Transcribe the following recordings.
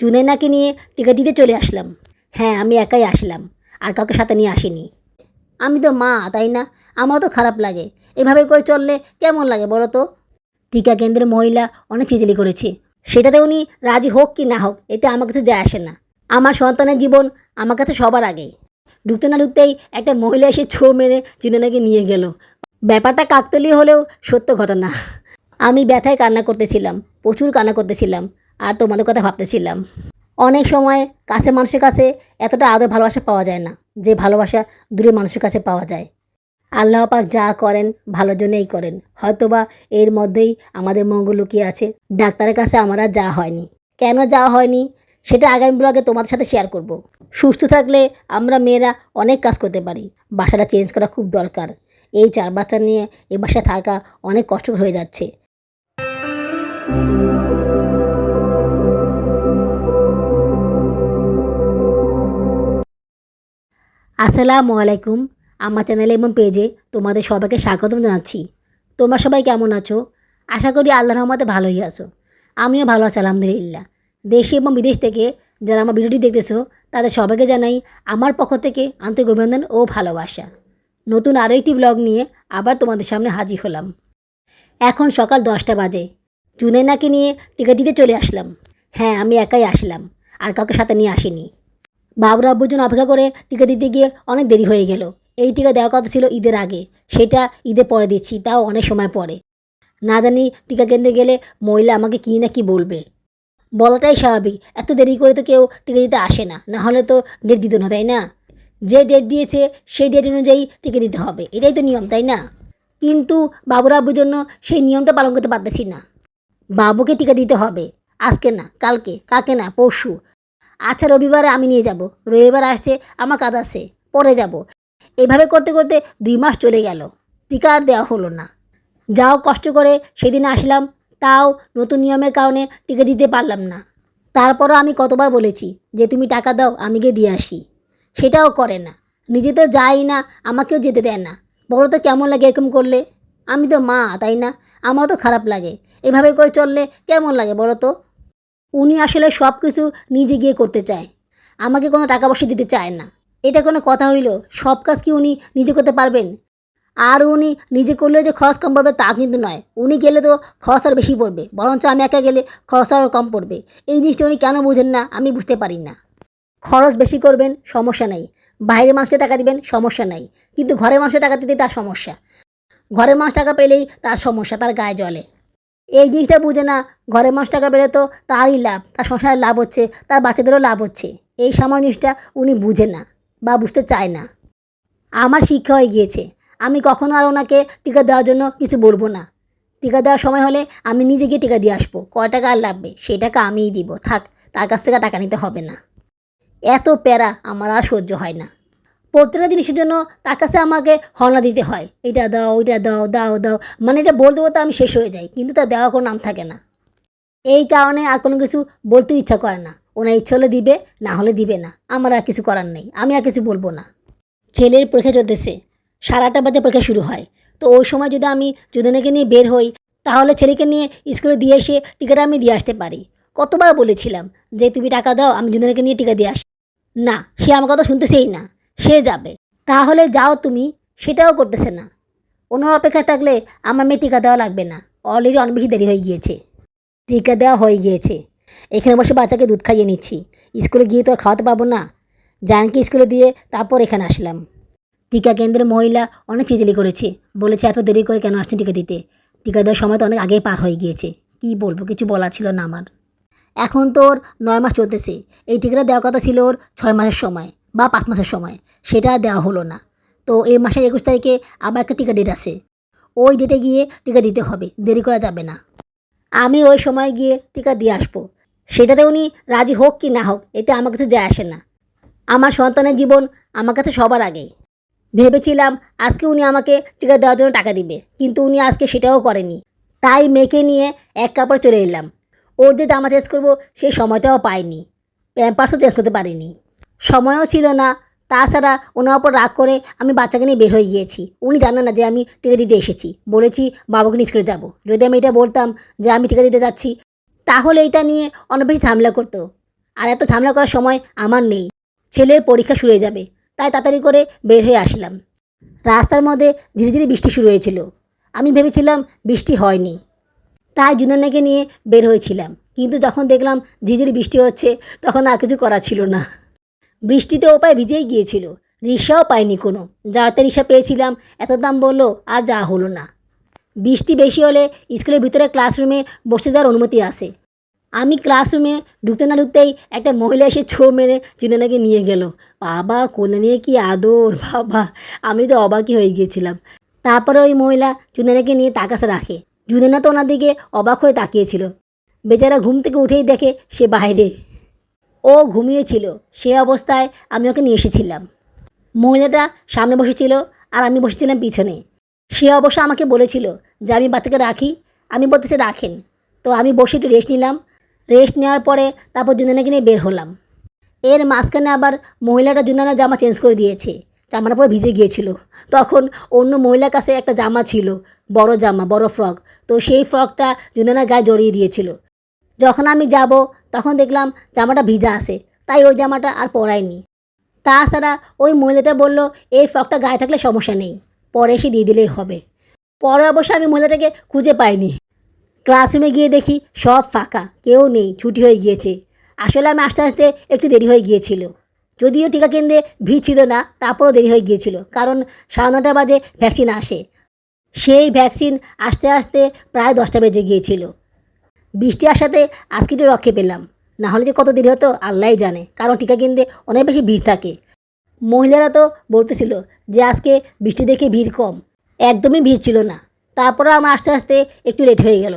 জুনেনাকে নিয়ে টিকা দিতে চলে আসলাম। হ্যাঁ আমি একাই আসলাম আর কাউকে সাথে নিয়ে আসিনি। আমি তো মা, তাই না? আমারও তো খারাপ লাগে। এভাবে করে চললে কেমন লাগে বলো তো? টিকা কেন্দ্রের মহিলা অনেক চিচিলি করেছে। সেটাতে উনি রাজি হোক কি না হোক, এতে আমার কাছে যায় আসে না। আমার সন্তানের জীবন আমার কাছে সবার আগে। ঢুকতে না ঢুকতেই একটা মহিলা এসে ছো মেরে জুনেনাকে নিয়ে গেল। ব্যাপারটা কাকতলীয় হলেও সত্য ঘটনা। আমি ব্যথায় কান্না করতেছিলাম, প্রচুর কান্না করতেছিলাম। আর তোমাদের কথা ভাবতেছিলাম। অনেক সময় কাছে মানুষের কাছে এতটা আদর ভালোবাসা পাওয়া যায় না, যে ভালোবাসা দূরে মানুষের কাছে পাওয়া যায়। আল্লাহ পাক যা করেন ভালোর জন্যই করেন। হয়তোবা এর মধ্যেই আমাদের মঙ্গল লুকিয়ে আছে। ডাক্তারের কাছে আমার আর যাওয়া হয়নি। কেন যাওয়া হয়নি? সেটা আগামী ব্লগে তোমাদের সাথে শেয়ার করব। সুস্থ থাকলে আমরা মেয়েরা অনেক কাজ করতে পারি। বাসাটা চেঞ্জ করা খুব দরকার। এই চার বাচ্চা নিয়ে এ বাসায় থাকা অনেক কষ্টকর হয়ে যাচ্ছে। আসসালামু আলাইকুম। আমার চ্যানেলে এবং পেজে তোমাদের সবাইকে স্বাগতম জানাচ্ছি। তোমরা সবাই কেমন আছো? আশা করি আল্লাহ রহমতে ভালোই আছো। আমিও ভালো আছি, আলহামদুলিল্লাহ। দেশে এবং বিদেশ থেকে যারা আমার ভিডিওটি দেখতেছো, তাদের সবাইকে জানাই আমার পক্ষ থেকে আন্তরিক অভিনন্দন ও ভালোবাসা। নতুন আরও একটি ব্লগ নিয়ে আবার তোমাদের সামনে হাজির হলাম। এখন সকাল দশটা বাজে। জুনেনাকে নিয়ে টিকা দিতে চলে আসলাম। হ্যাঁ আমি একাই আসলাম। আর কাউকে সাথে নিয়ে আসিনি। বাবুর আব্বুর জন্য অপেক্ষা করে টিকা দিতে গিয়ে অনেক দেরি হয়ে গেল। এই টিকা দেওয়ার কথা ছিল ঈদের আগে। সেটা ঈদে পরে দিচ্ছি, তাও অনেক সময় পরে। না জানি টিকা কেন্দ্রে গেলে মহিলা আমাকে কী না কি বলবে। বলাটাই স্বাভাবিক, এত দেরি করে তো কেউ টিকা দিতে আসে না। না হলে তো ডেট দিত না, তাই না? যে ডেট দিয়েছে, সেই ডেট অনুযায়ী টিকা দিতে হবে। এটাই তো নিয়ম, তাই না? কিন্তু বাবুর আব্বুর জন্য সেই নিয়মটা পালন করতে পারতেছি না। বাবুকে টিকা দিতে হবে। আজকে না, কালকে কাকে না, পরশু। আচ্ছা রবিবারে আমি নিয়ে যাব। রবিবার আসছে, আমার কাজ আছে, পরে যাব। এভাবে করতে করতে দুই মাস চলে গেল। টিকা আর দেওয়া হলো না। যাও কষ্ট করে সেদিন আসলাম, তাও নতুন নিয়মের কারণে টিকা দিতে পারলাম না। তারপরও আমি কতবার বলেছি যে, তুমি টাকা দাও, আমি গিয়ে দিয়ে আসি। সেটাও করে না। নিজে তো যাই না, আমাকেও যেতে দেয় না। বলো তো কেমন লাগে এরকম করলে? আমি তো মা, তাই না? আমারও তো খারাপ লাগে। এভাবে করে চললে কেমন লাগে বলো তো? উনি আসলে সব কিছু নিজে গিয়ে করতে চায়। আমাকে কোনো টাকা পয়সা দিতে চায় না। এটা কোনো কথা হইল? সব কাজ কি উনি নিজে করতে পারবেন? আর উনি নিজে করলে যে খরচ কম পড়বে তা কিন্তু নয়। উনি গেলে তো খরচ আর বেশি পড়বে। বরঞ্চ আমি একা গেলে খরচ আরও কম পড়বে। এই জিনিসটা উনি কেন বোঝেন না? আমি বুঝতে পারি না। খরচ বেশি করবেন, সমস্যা নেই। বাইরের মানুষকে টাকা দিবেন, সমস্যা নাই। কিন্তু ঘরের মানুষকে টাকা দিতে তার সমস্যা। ঘরের মানুষ টাকা পেলেই তার সমস্যা, তার গায়ে জ্বলে এই জিনিসটা বুঝে না, ঘরের মানুষ টাকা বেরোতো তারই লাভ, তার সংসারের লাভ হচ্ছে, তার বাচ্চাদেরও লাভ হচ্ছে। এই সামান্য জিনিসটা উনি বুঝে না বা বুঝতে চায় না। আমার শিক্ষা হয়ে গিয়েছে, আমি কখনো আর ওনাকে টিকা দেওয়ার জন্য কিছু বলব না। টিকা দেওয়ার সময় হলে আমি নিজে গিয়ে টিকা দিয়ে আসব, কয় টাকা আর লাগবে, সেই টাকা আমিই দিব, থাক, তার কাছ থেকে টাকা নিতে হবে না। এত প্যারা আমার আর সহ্য হয় না। প্রত্যেকটা জিনিসের জন্য তার কাছে আমাকে হলনা দিতে হয়। এটা দাও, ওইটা দাও দাও দাও। মানে এটা বলতে বলতে আমি শেষ হয়ে যাই, কিন্তু তার দেওয়া কোনো নাম থাকে না। এই কারণে আর কোনো কিছু বলতে ইচ্ছা করে না। ওনার ইচ্ছা হলে দিবে, না হলে দিবে না। আমার আর কিছু করার নেই। আমি আর কিছু বলব না। ছেলের পরীক্ষা চলতেছে। সাড়ে আটটা বাজে পরীক্ষা শুরু হয়। তো ওই সময় যদি আমি যদুনাকে নিয়ে বের হই, তাহলে ছেলেকে নিয়ে স্কুলে দিয়ে এসে টিকাটা আমি দিয়ে আসতে পারি। কতবার বলেছিলাম যে, তুমি টাকা দাও, আমি যদুনাকে নিয়ে টিকা দিয়ে আস না, সে আমার কথা শুনতেছেই না। সে যাবে। তাহলে যাও তুমি, সেটাও করতেছে না। ওনার অপেক্ষায় থাকলে আমার মেয়ে টিকা দেওয়া লাগবে না। অলরেডি অনেক বেশি দেরি হয়ে গিয়েছে। টিকা দেওয়া হয়ে গিয়েছে। এখানে বসে বাচ্চাকে দুধ খাইয়ে নিচ্ছি। স্কুলে গিয়ে তো আর খাওয়াতে পারব না। জানকে স্কুলে দিয়ে তারপর এখানে আসলাম। টিকা কেন্দ্রের মহিলা অনেক চিজিলি করেছে। বলেছে, এত দেরি করে কেন আসছেন টিকা দিতে? টিকা দেওয়ার সময় তো অনেক আগেই পার হয়ে গিয়েছে। কি বলব, কিছু বলা ছিল না আমার। এখন তো ওর নয় মাস চলতেছে। এই টিকাটা দেওয়ার কথা ছিল ওর ছয় মাসের সময়। বা পাঁচ মাসের সময়। সেটা দেওয়া হলো না। তো এই মাসের একুশ তারিখে আবার একটা টিকা ডেট আছে। ওই ডেটে গিয়ে টিকা দিতে হবে। দেরি করা যাবে না। আমি ওই সময় গিয়ে টিকা দিয়ে আসব। সেটাতে উনি রাজি হোক কি না হোক, এতে আমার কাছে যায় আসে না। আমার সন্তানের জীবন আমার কাছে সবার আগে ভেবেছিলাম আজকে উনি আমাকে টিকা দেওয়ার জন্য টাকা দিবে, কিন্তু উনি আজকে সেটাও করেনি। তাই মেয়েকে নিয়ে এক কাপড় চলে এলাম। ওর যে জামা চেঞ্জ করব সেই সময়টাও পাইনি। প্যাম্পাসও চেঞ্জ করতে পারিনি। সময়ও ছিল না। তাছাড়া ওনার ওপর রাগ করে আমি বাচ্চাকে নিয়ে বের হয়ে গিয়েছি। উনি জানেন না যে আমি টিকা দিতে এসেছি। বলেছি, বাবুকে নিয়ে স্কুলে যাব। যদি আমি এটা বলতাম যে আমি টিকা দিতে যাচ্ছি, তাহলে এটা নিয়ে অনেক বেশি ঝামেলা করতো। আর এত ঝামেলা করার সময় আমার নেই। ছেলের পরীক্ষা শুরু হয়ে যাবে। তাই তাড়াতাড়ি করে বের হয়ে আসলাম। রাস্তার মধ্যে ঝিরিঝিরি বৃষ্টি শুরু হয়েছিল। আমি ভেবেছিলাম বৃষ্টি হয়নি। তাই জুনানাকে নিয়ে বের হয়েছিলাম। কিন্তু যখন দেখলাম ঝিঝিরি বৃষ্টি হচ্ছে, তখন আর কিছু করা ছিল না। বৃষ্টিতে ও পায়ে ভিজেই গিয়েছিল। রিক্সাও পাইনি কোনো। যাতে রিক্সা পেয়েছিলাম। এত দাম বলল, আর যা হলো না। বৃষ্টি বেশি হলে স্কুলের ভিতরে ক্লাসরুমে বসে যাওয়ার অনুমতি আসে আমি ক্লাসরুমে ঢুকতে না ঢুকতেই একটা মহিলা এসে ছো মেরে জুনানাকে নিয়ে গেল। বাবা কোলে নিয়ে কি আদর, বাবা। আমি তো অবাকই হয়ে গিয়েছিলাম। তারপরে ওই মহিলা জুনানাকে নিয়ে তাকাশে রাখে। জুনানা তো ওনার দিকে অবাক হয়ে তাকিয়েছিল। বেচারা ঘুম থেকে উঠেই দেখে সে বাইরে। ও ঘুমিয়েছিল। সে অবস্থায় আমি ওকে নিয়ে এসেছিলাম। মহিলাটা সামনে বসেছিল আর আমি বসেছিলাম পিছনে। সে অবশ্য আমাকে বলেছিল যে আমি বাচ্চাকে রাখি। আমি বলতেছে রাখেন। তো আমি বসে একটু রেস্ট নিলাম। রেস্ট নেওয়ার পরে তারপর জুনানাকে নিয়ে বের হলাম। এর মাঝখানে আবার মহিলাটা জুনানার জামা চেঞ্জ করে দিয়েছে। জামাটা পুরো ভিজে গিয়েছিল। তখন অন্য মহিলার কাছে একটা জামা ছিল, বড় জামা, বড় ফ্রক তো সেই ফ্রকটা জুনানার গায়ে জড়িয়ে দিয়েছিল। যখন আমি যাব তখন দেখলাম জামাটা ভিজা আছে, তাই ওই জামাটা আর পরাইনি। তাছাড়া ওই মহিলাটা বলল, এই ফ্রকটা গায়ে থাকলে সমস্যা নেই, পরে এসে দিয়ে দিলেই হবে। পরে অবশ্য আমি মহিলাটাকে খুঁজে পাইনি। ক্লাসরুমে গিয়ে দেখি সব ফাঁকা, কেউ নেই, ছুটি হয়ে গিয়েছে। আসলে আমি আস্তে আস্তে একটু দেরি হয়ে গিয়েছিল। যদিও টিকা কেন্দ্রে ভিড় ছিল না, তারপরও দেরি হয়ে গিয়েছিল, কারণ সাড়ে নটা বাজে ভ্যাকসিন আসে। সেই ভ্যাকসিন আসতে আসতে প্রায় দশটা বেজে গিয়েছিল। বৃষ্টি আসাতে আজকে একটু রক্ষে পেলাম। না হলে যে কত দেরি হতো, আল্লাহই জানে। কারণ টিকা কিনতে অনেক বেশি ভিড় থাকে। মহিলারা তো বলতেছিল যে আজকে বৃষ্টি দেখে ভিড় কম। একদমই ভিড় ছিল না। তারপরে আমার আস্তে আস্তে একটু লেট হয়ে গেল।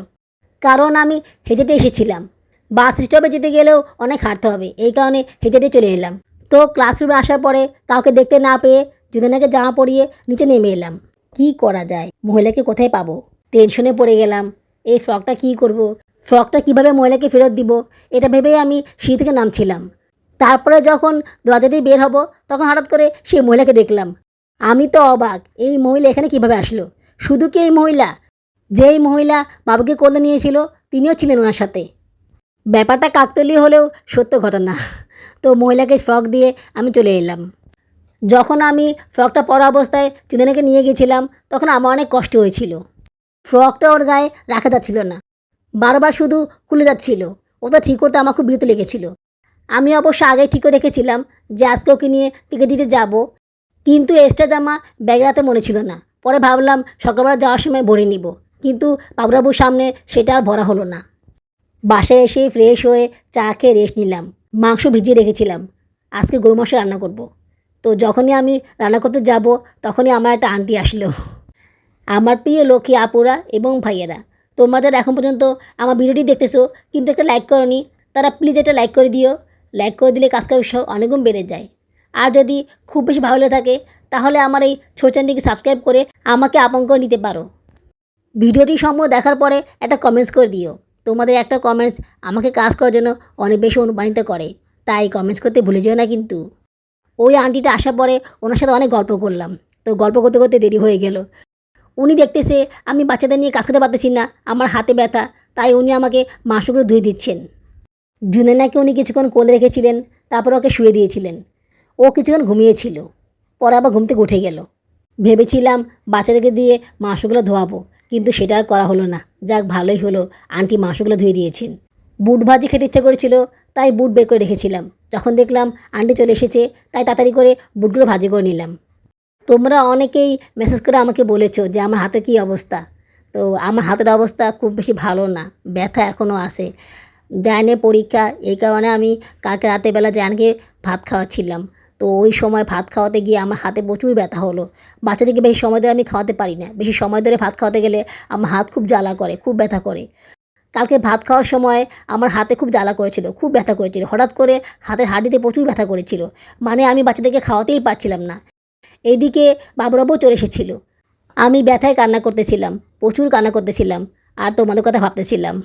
কারণ আমি হেঁটে হেঁটে এসেছিলাম। বাস স্টপে যেতে গেলেও অনেক হাঁটতে হবে। এই কারণে হেঁটে হেঁটে চলে এলাম। তো ক্লাসরুমে আসার পরে কাউকে দেখতে না পেয়ে জুদেনাকে জামা পরিয়ে নিচে নেমে এলাম। কি করা যায়? মহিলাকে কোথায় পাবো? টেনশনে পড়ে গেলাম। এই ফ্রকটা কি করব। ফ্রকটা কীভাবে মহিলাকে ফেরত দিব, এটা ভেবেই আমি সিঁড়ি থেকে নামছিলাম। তারপরে যখন দরজা দিয়ে বের হব, তখন হঠাৎ করে সেই মহিলাকে দেখলাম। আমি তো অবাক, এই মহিলা এখানে কীভাবে আসলো? শুধু কি এই মহিলা? যেই মহিলা বাবুকে কোলে নিয়েছিল, তিনিও ছিলেন ওনার সাথে। ব্যাপারটা কাকতলীয় হলেও সত্য ঘটনা। তো মহিলাকে ফ্রক দিয়ে আমি চলে এলাম। যখন আমি ফ্রকটা পরা অবস্থায় চুদেনাকে নিয়ে গেছিলাম, তখন আমার অনেক কষ্ট হয়েছিল। ফ্রকটা ওর গায়ে রাখা যাচ্ছিল না। বারবার শুধু খুলে যাচ্ছিল। ওটা ঠিক করতে আমার খুব বিরত লেগেছিল। আমি অবশ্য আগে ঠিক করে রেখেছিলাম যে আজকে ওকে নিয়ে টিকে দিতে যাব। কিন্তু এক্সট্রা জামা ব্যাগে রাতে মনে ছিল না। পরে ভাবলাম সকালবেলা যাওয়ার সময় ভরে নিব। কিন্তু বাবুরাবুর সামনে সেটা আর ভরা হলো না। বাসায় এসে ফ্রেশ হয়ে চা খেয়ে রেস্ট নিলাম। মাংস ভিজিয়ে রেখেছিলাম। আজকে গরু মাংস রান্না করব। তো যখনই আমি রান্না করতে যাব তখনই আমার একটা আন্টি আসলো। আমার প্রিয় লক্ষ্মী আপুরা এবং ভাইয়েরা। তোমরা যারা এখন পর্যন্ত আমার ভিডিওটি দেখতেছো, কিন্তু একটা লাইক করনি, তারা প্লিজ একটা লাইক করে দিও। লাইক করে দিলে কাজ কাজ অনেকগুণ বেড়ে যায়। আর যদি খুব বেশি ভালো লেগে থাকে, তাহলে আমার এই ছোট চ্যানেলটিকে সাবস্ক্রাইব করে আমাকে আপন করে নিতে পারো। ভিডিওটি সম্ভব দেখার পরে একটা কমেন্টস করে দিও। তোমাদের একটা কমেন্টস আমাকে কাজ করার জন্য অনেক বেশি অনুপ্রাণিত করে। তাই কমেন্টস করতে ভুলে যেও না কিন্তু। ওই আন্টিটা আসার পরে ওনার সাথে অনেক গল্প করলাম। তো গল্প করতে করতে দেরি হয়ে গেল। উনি দেখতেছে আমি বাচ্চাদের নিয়ে কাজ করতে পারতেছি না, আমার হাতে ব্যথা, তাই উনি আমাকে মাংসগুলো ধুয়ে দিচ্ছেন। জুনেনাকে উনি কিছুক্ষণ কোলে রেখেছিলেন, তারপর ওকে শুয়ে দিয়েছিলেন। ও কিছুক্ষণ ঘুমিয়েছিল, পরে আবার ঘুম থেকে উঠে গেল। ভেবেছিলাম বাচ্চাদেরকে দিয়ে মাংসগুলো ধোয়াবো, কিন্তু সেটা আর করা হলো না। যাক, ভালোই হলো, আন্টি মাংসগুলো ধুয়ে দিয়েছেন। বুট ভাজি খেতে ইচ্ছা করেছিল, তাই বুট বের করে রেখেছিলাম। যখন দেখলাম আন্টি চলে এসেছে, তাই তাড়াতাড়ি করে বুটগুলো ভাজি করে নিলাম। তোমরা অনেকেই মেসেজ করে আমাকে বলেছ যে আমার হাতে কী অবস্থা? তো আমার হাতের অবস্থা খুব বেশি ভালো না, ব্যথা এখনও আসে জায়নের পরীক্ষা, এই কারণে আমি কালকে রাতের বেলা জায়নকে ভাত খাওয়াচ্ছিলাম। তো ওই সময় ভাত খাওয়াতে গিয়ে আমার হাতে প্রচুর ব্যথা হলো। বাচ্চাদেরকে বেশি সময় ধরে আমি খাওয়াতে পারি না। বেশি সময় ধরে ভাত খাওয়াতে গেলে আমার হাত খুব জ্বালা করে, খুব ব্যথা করে। কালকে ভাত খাওয়ার সময় আমার হাতে খুব জ্বালা করেছিল, খুব ব্যথা করেছিল। হঠাৎ করে হাতের হাঁটিতে প্রচুর ব্যথা করেছিল। মানে আমি বাচ্চাদেরকে খাওয়াতেই পারছিলাম না। এইদিকে বাবুরাবু চলে এসেছিল। আমি ব্যথায় কান্না করতেছিলাম, প্রচুর কান্না করতেছিলাম, আর তোমাদের কথা ভাবতেছিলাম।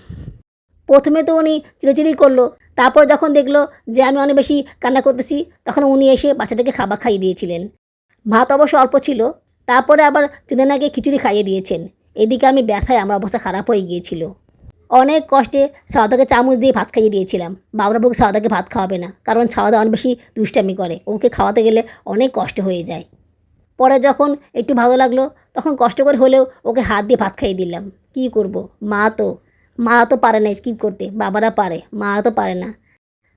প্রথমে তো উনি চিড়িচিড়ি করল, তারপর যখন দেখল যে আমি অনেক বেশি কান্না করতেছি, তখন উনি এসে বাচ্চাদেরকে খাবার খাইয়ে দিয়েছিলেন। ভাত অবশ্য অল্প ছিল, তারপরে আবার চুদেনাকে খিচুড়ি খাইয়ে দিয়েছেন। এদিকে আমি ব্যথায় আমার অবস্থা খারাপ হয়ে গিয়েছিল। অনেক কষ্টে সাওদাকে চামচ দিয়ে ভাত খাইয়ে দিয়েছিলাম। বাবরা বউকে সাওদাকে ভাত খাওয়াবে না, কারণ সাওদা অনেক বেশি দুষ্টামি করে, ওকে খাওয়াতে গেলে অনেক কষ্ট হয়ে যায়। পরে যখন একটু ভালো লাগল, তখন কষ্ট করে হলেও ওকে হাত দিয়ে ভাত খাইয়ে দিলাম। কি করব? মা তো মা তো পারে না স্কিপ করতে, বাবারা পারে, মা তো পারে না।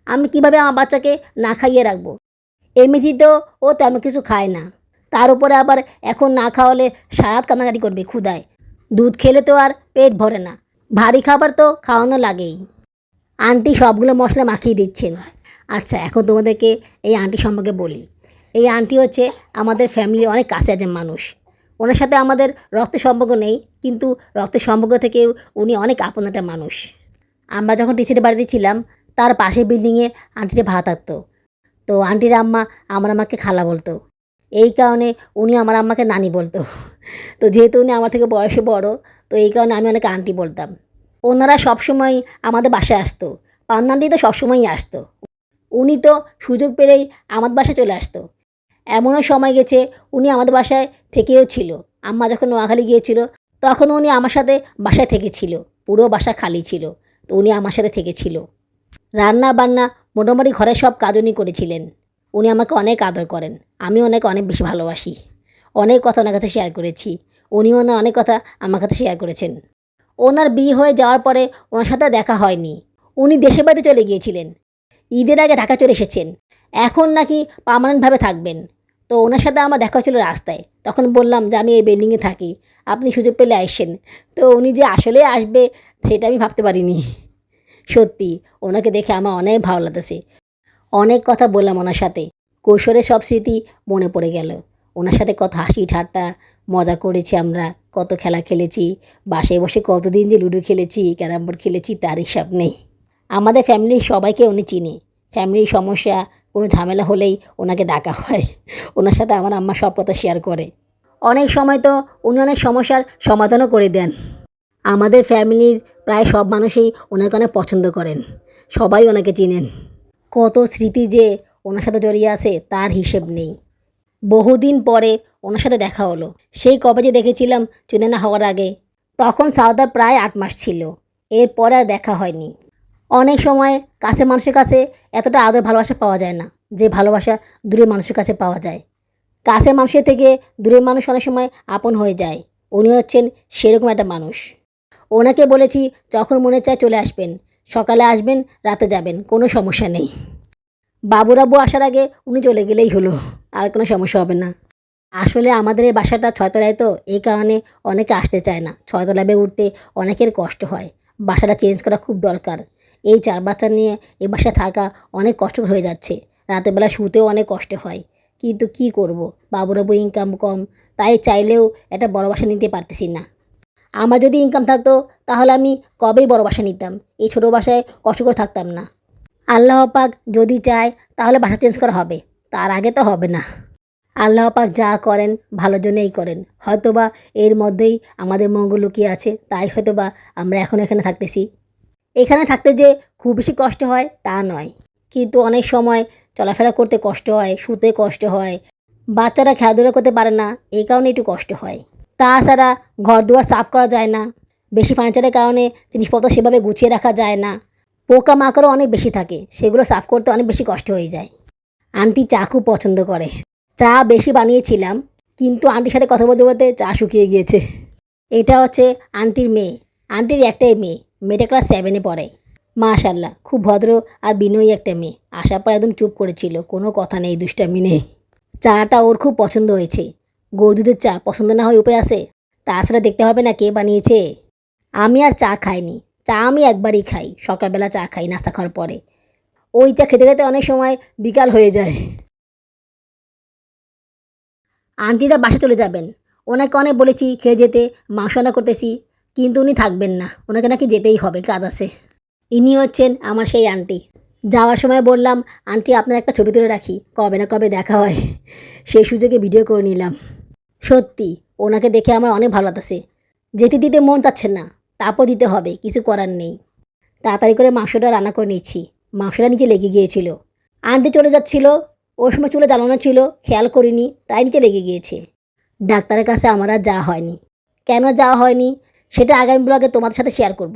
আমি কীভাবে আমার বাচ্চাকে না খাইয়ে রাখব? এমনিতেও ও তেমন কিছু খায় না। তার উপরে আবার এখন না খাওয়ালে সারাত কান্নাকাটি করবে ক্ষুদায় দুধ খেলে তো আর পেট ভরে না। ভারী খাবার তো খাওয়ানো লাগেই। আন্টি সবগুলো মশলা মাখিয়ে দিচ্ছেন। আচ্ছা এখন তোমাদেরকে এই আন্টি সম্পর্কে বলি। এই আন্টি হচ্ছে আমাদের ফ্যামিলির অনেক কাছে একজন মানুষ। ওনার সাথে আমাদের রক্তের সম্পর্ক নেই, কিন্তু রক্তের সম্পর্ক থেকেও উনি অনেক আপন একটা মানুষ। আমরা যখন টিচারের বাড়িতে ছিলাম, তার পাশে বিল্ডিংয়ে আন্টিটা ভাড়া থাকতো তো আন্টির আম্মা আমার আমাকে খালা বলতো। এই কারণে উনি আমার আম্মাকে নানি বলতো। তো যেহেতু উনি আমার থেকে বয়সে বড়, তো এই কারণে আমি অনেক আন্টি বলতাম। ওনারা সবসময় আমাদের বাসায় আসতো। পান্নান্টি তো সবসময়ই আসতো। উনি তো সুযোগ পেলেই আমার বাসায় চলে আসতো। এমনও সময় গেছে উনি আমাদের বাসায় থেকেও ছিল। আম্মা যখন নোয়াখালী গিয়েছিল, তখন উনি আমার সাথে বাসায় থেকেছিল, পুরো বাসা খালি ছিল, তো উনি আমার সাথে থেকেছিল। রান্না বান্না মোটামুটি ঘরের সব কাজ উনি করেছিলেন। উনি আমাকে অনেক আদর করেন, আমি ওনাকে অনেক বেশি ভালোবাসি। অনেক কথা ওনার কাছে শেয়ার করেছি উনি ওনার অনেক কথা আমার কাছে শেয়ার করেছেন। ওনার বিয়ে হয়ে যাওয়ার পরে ওনার সাথে দেখা হয়নি। উনি দেশের বাড়িতে চলে গিয়েছিলেন। ঈদের আগে ঢাকা চলে এসেছেন, এখন নাকি পার্মানেন্টভাবে থাকবেন। তো ওনার সাথে আমার দেখা হচ্ছিল রাস্তায়। তখন বললাম যে, আমি এই বিল্ডিংয়ে থাকি। আপনি সুযোগ পেলে আসেন। তো উনি যে আসলে আসবে, সেটা আমি ভাবতে পারিনি। সত্যি, ওনাকে দেখে আমার অনেক ভালো লাগতেছে। অনেক কথা বললাম ওনার সাথে। কৈশোরের সব স্মৃতি মনে পড়ে গেল। ওনার সাথে কত হাসি ঠাট্টা, মজা করেছি আমরা, কত খেলা খেলেছি, বাসায় বসে কতদিন যে লুডো খেলেছি, ক্যারাম বোর্ড খেলেছি, তার হিসাব নেই। আমাদের ফ্যামিলির সবাইকে উনি চিনে। ফ্যামিলির সমস্যা কোনো ঝামেলা হলেই ওনাকে ডাকা হয়। ওনার সাথে আমার আম্মা সব কথা শেয়ার করে। অনেক সময় তো উনি অনেক সমস্যার সমাধানও করে দেন। আমাদের ফ্যামিলির প্রায় সব মানুষই ওনাকে অনেক পছন্দ করেন। সবাই ওনাকে চিনেন। কত স্মৃতি যে ওনার সাথে জড়িয়ে আছে তার হিসেব নেই। বহুদিন পরে ওনার সাথে দেখা হলো। সেই কবে যে দেখেছিলাম, চুনে না হওয়ার আগে। তখন সাউদার প্রায় আট মাস ছিল। এরপরে আর দেখা হয়নি। অনেক সময় কাছে মানুষের কাছে এতটা আদর ভালোবাসা পাওয়া যায় না, যে ভালোবাসা দূরের মানুষের কাছে পাওয়া যায়। কাছের মানুষের থেকে দূরের মানুষ অনেক সময় আপন হয়ে যায়। উনি হচ্ছেন সেরকম একটা মানুষ। ওনাকে বলেছি, যখন মনে চায় চলে আসবেন। সকালে আসবেন, রাতে যাবেন। কোনো সমস্যা নেই। বাবুরাবু আসার আগে উনি চলে গেলেই হলো, আর কোনো সমস্যা হবে না। আসলে আমাদের এই বাসাটা ছয়তলায় তো, এই কারণে অনেকে আসতে চায় না। ছয়তলায় বেয়ে উঠতে অনেকের কষ্ট হয়। বাসাটা চেঞ্জ করা খুব দরকার। এই চার বাচ্চা নিয়ে এ বাসায় থাকা অনেক কষ্টকর হয়ে যাচ্ছে। রাতের বেলা শুতেও অনেক কষ্ট হয়। কিন্তু কি করব? বাবুরাবু ইনকাম কম, তাই চাইলেও একটা বড় বাসা নিতে পারতেছি না। আমার যদি ইনকাম থাকতো, তাহলে আমি কবেই বড় বাসা নিতাম? এই ছোটো বাসায় কষ্ট করে থাকতাম না। আল্লাহ পাক যদি চায়, তাহলে বাসা চেঞ্জ করা হবে। তার আগে তো হবে না। আল্লাহ পাক যা করেন ভালো জন্যই করেন। হয়তোবা এর মধ্যেই আমাদের মঙ্গল লুকিয়ে আছে, তাই হয়তোবা আমরা এখন এখানে থাকতেছি। এখানে থাকতে যে খুব বেশি কষ্ট হয়, তা নয়। কিন্তু অনেক সময় চলাফেরা করতে কষ্ট হয়, শুতে কষ্ট হয়, বাচ্চারা খেলাধুলা করতে পারে না এই কারণে একটু কষ্ট হয়। তাছাড়া ঘর দুয়ার সাফ করা যায় না, বেশি ফার্নিচারের কারণে জিনিসপত্র সেভাবে গুছিয়ে রাখা যায় না পোকা মাকড়ও অনেক বেশি থাকে, সেগুলো সাফ করতে অনেক বেশি কষ্ট হয়ে যায়। আন্টি চা খুব পছন্দ করে। চা বেশি বানিয়েছিলাম, কিন্তু আন্টির সাথে কথা বলতে বলতে চা শুকিয়ে গিয়েছে। এটা হচ্ছে আন্টির মেয়ে, আন্টির একটাই মেয়ে। মেয়েটা ক্লাস সেভেনে পড়ে। মাশাল্লাহ খুব ভদ্র আর বিনয়ী একটা মেয়ে। আসার পর একদম চুপ করেছিল, কোনো কথা নেই, দুষ্টামি নেই। চাটা ওর খুব পছন্দ হয়েছে। গরু দুধের চা পছন্দ না হয় উপায় আছে? তাছাড়া দেখতে হবে না কে বানিয়েছে? আমি আর চা খাইনি। চা আমি একবারই খাই। সকালবেলা চা খাই, নাস্তা খাওয়ার পরে। ওই চা খেতে খেতে অনেক সময় বিকাল হয়ে যায়। আন্টিরা বাসা চলে যাবেন। ওনাকে অনেক বলেছি, খেয়ে যেতে, মাংস রান্না করতেছি। কিন্তু উনি থাকবেন না। ওনাকে নাকি যেতেই হবে, কাজ আছে। ইনি হচ্ছেন আমার সেই আন্টি। যাওয়ার সময় বললাম, আন্টি, আপনার একটা ছবি তুলে রাখি। কবে না কবে দেখা হয়। সেই সুযোগে ভিডিও করে নিলাম। সত্যি, ওনাকে দেখে আমার অনেক ভালো লাগতেছে। যেতে দিতে মন চাচ্ছে না, তারপর দিতে হবে, কিছু করার নেই। তাড়াতাড়ি করে মাংসটা রান্না করে নিচ্ছি। মাংসটা নিচে লেগে গিয়েছিল। আন্টি চলে যাচ্ছিল ওর সময় চুলে জ্বালানো ছিল, খেয়াল করিনি, তাই নিচে লেগে গিয়েছে। ডাক্তারের কাছে আমার আর যাওয়া হয়নি। কেন যাওয়া হয়নি? সেটা আগামী ব্লগে তোমাদের সাথে শেয়ার করব।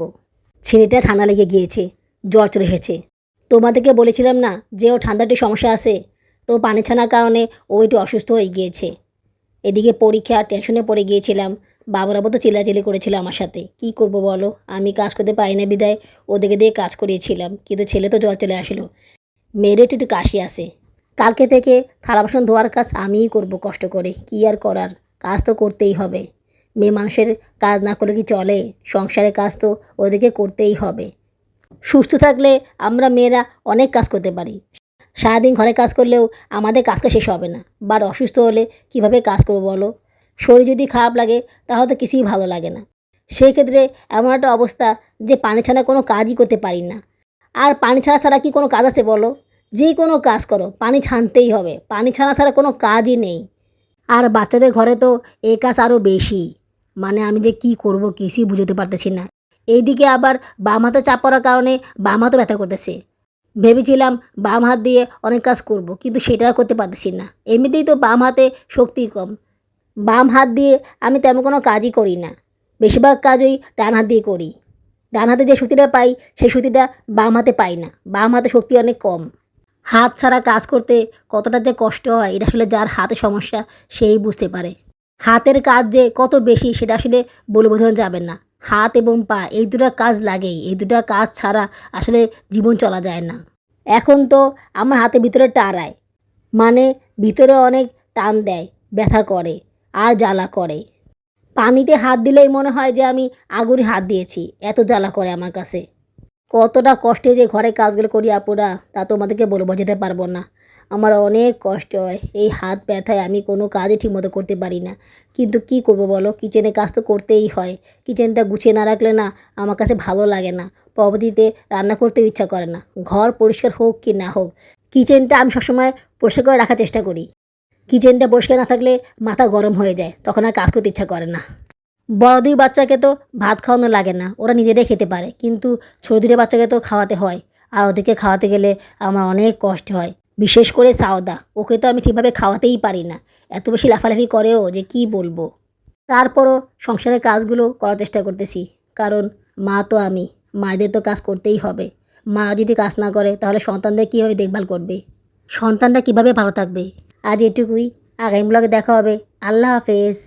ছেলেটা ঠান্ডা লেগে গিয়েছে, জ্বর চলে এসেছে তোমাদেরকে বলেছিলাম না যে ও ঠান্ডাটি সমস্যা আছে? তো পানি ছানার কারণে ও একটু অসুস্থ হয়ে গিয়েছে। এদিকে পরীক্ষা টেনশনে পড়ে গিয়েছিলাম। বাবুরাবো তো চিল্লাচিল্লি করেছিল আমার সাথে। কি করব বলো? আমি কাজ করতে পারি না বিদায়। ওদেরকে দিয়ে কাজ করিয়েছিলাম। কিন্তু ছেলে তো জ্বর চলে আসলো। মেয়েরও একটু কাশি আসে কালকে থেকে থালা বাসন ধোয়ার কাজ আমিই করব কষ্ট করে। কি আর করার? কাজ তো করতেই হবে। মেয়ে মানুষের কাজ না করলে কি চলে? সংসারের কাজ তো ওদেরকে করতেই হবে। সুস্থ থাকলে আমরা মেয়েরা অনেক কাজ করতে পারি। সারাদিন ঘরে কাজ করলেও আমাদের কাজটা শেষ হবে না। বাট অসুস্থ হলে কীভাবে কাজ করব বলো? শরীর যদি খারাপ লাগে তাহলে তো কিছুই ভালো লাগে না। সেই ক্ষেত্রে এমন একটা অবস্থা যে পানি ছাড়া কোনো কাজই করতে পারি না। আর পানি ছাড়া ছাড়া কি কোনো কাজ আছে বলো? যে কোনো কাজ করো, পানি ছানতেই হবে। পানি ছাড়া ছাড়া কোনো কাজই নেই। আর বাচ্চাদের ঘরে তো এ কাজ আরও বেশি। মানে আমি যে কি করব কিছুই বুঝতে পারতেছি না। এইদিকে আবার বাম হাতে চাপ পড়ার কারণে বাম হাতও ব্যথা করতেছে। ভেবেছিলাম বাম হাত দিয়ে অনেক কাজ করব, কিন্তু সেটা করতে পারতেছি না। এমনিতেই তো বাম হাতে শক্তি কম। বাম হাত দিয়ে আমি তেমন কোনো কাজই করি না। বেশিরভাগ কাজ ওই ডান হাত দিয়ে করি। ডান হাতে যে সুতিটা পাই, সেই সুতিটা বাম হাতে পাই না। বাম হাতে শক্তি অনেক কম। হাত ছাড়া কাজ করতে কতটা যে কষ্ট হয়, এটা আসলে যার হাতে সমস্যা, সেই বুঝতে পারে। হাতের কাজ যে কত বেশি সেটা আসলে বলে বোঝানো যাবে না। হাত এবং পা, এই দুটো কাজ লাগেই, এই দুটো কাজ ছাড়া আসলে জীবন চলা যায় না। এখন তো আমার হাতে ভিতরে টারায় মানে ভিতরে অনেক টান দেয়, ব্যথা করে আর জ্বালা করে। পানিতে হাত দিলেই মনে হয় যে আমি আগুনে হাত দিয়েছি, এত জ্বালা করে আমার কাছে। কতটা কষ্টে যে ঘরে কাজগুলো করি আপুরা, তা তোমাদেরকে বলে বোঝাতে পারব না। আমার অনেক কষ্ট হয়। এই হাত ব্যথায় আমি কোনো কাজই ঠিকমতো করতে পারি না। কিন্তু কি করব বলো? কিচেনে কাজ তো করতেই হয়। কিচেনটা গুছিয়ে না রাখলে না আমার কাছে ভালো লাগে না। পরবর্তীতে রান্না করতেও ইচ্ছা করে না। ঘর পরিষ্কার হোক কি না হোক, কিচেনটা আমি সবসময় পরিষ্কার করে রাখার চেষ্টা করি। কিচেনটা পরিষ্কার না থাকলে মাথা গরম হয়ে যায়। তখন আর কাজ করতে ইচ্ছা করে না। বড় দুই বাচ্চাকে তো ভাত খাওয়ানো লাগে না। ওরা নিজেরাই খেতে পারে। কিন্তু ছোটো দুটো বাচ্চাকে তো খাওয়াতে হয়। আর ওদেরকে খাওয়াতে গেলে আমার অনেক কষ্ট হয়। বিশেষ করে সাওদা। ওকে তো আমি ঠিকভাবে খাওয়াতেই পারি না। এত বেশি লাফালাফি করেও যে কি বলব? তারপরও সংসারের কাজগুলো করার চেষ্টা করতেছি। কারণ মা তো আমি, মায়েদের তো কাজ করতেই হবে। মা যদি কাজ না করে, তাহলে সন্তানদের কীভাবে দেখভাল করবে? সন্তানরা কীভাবে ভালো থাকবে? আজ এটুকুই। আগামী ব্লগে দেখা হবে। আল্লাহ হাফেজ।